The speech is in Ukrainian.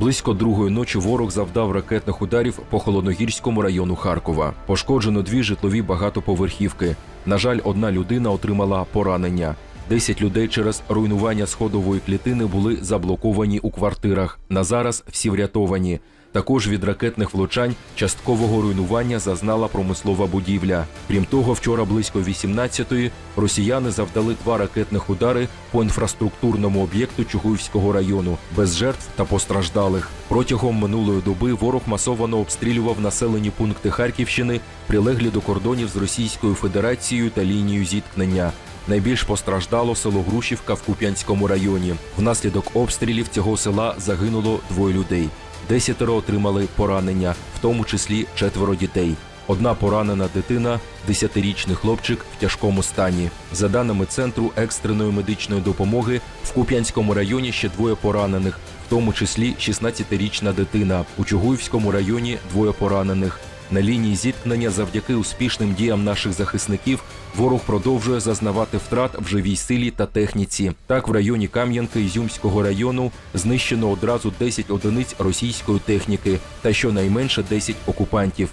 Близько другої ночі ворог завдав ракетних ударів по холодногірському району Харкова. Пошкоджено дві житлові багатоповерхівки. На жаль, одна людина отримала поранення. Десять людей через руйнування сходової клітини були заблоковані у квартирах. На зараз всі врятовані. Також від ракетних влучань часткового руйнування зазнала промислова будівля. Крім того, вчора близько 18-ї росіяни завдали два ракетних удари по інфраструктурному об'єкту Чугуївського району без жертв та постраждалих. Протягом минулої доби ворог масово обстрілював населені пункти Харківщини, прилеглі до кордонів з Російською Федерацією та лінією зіткнення. Найбільш постраждало село Грушівка в Куп'янському районі. Внаслідок обстрілів цього села загинуло двоє людей. Десятеро отримали поранення, в тому числі четверо дітей. Одна поранена дитина, 10-річний хлопчик в тяжкому стані. За даними центру екстреної медичної допомоги, в Куп'янському районі ще двоє поранених, в тому числі 16-річна дитина. У Чугуївському районі двоє поранених. На лінії зіткнення завдяки успішним діям наших захисників ворог продовжує зазнавати втрат в живій силі та техніці. Так, в районі Кам'янки Ізюмського району знищено одразу 10 одиниць російської техніки та щонайменше 10 окупантів.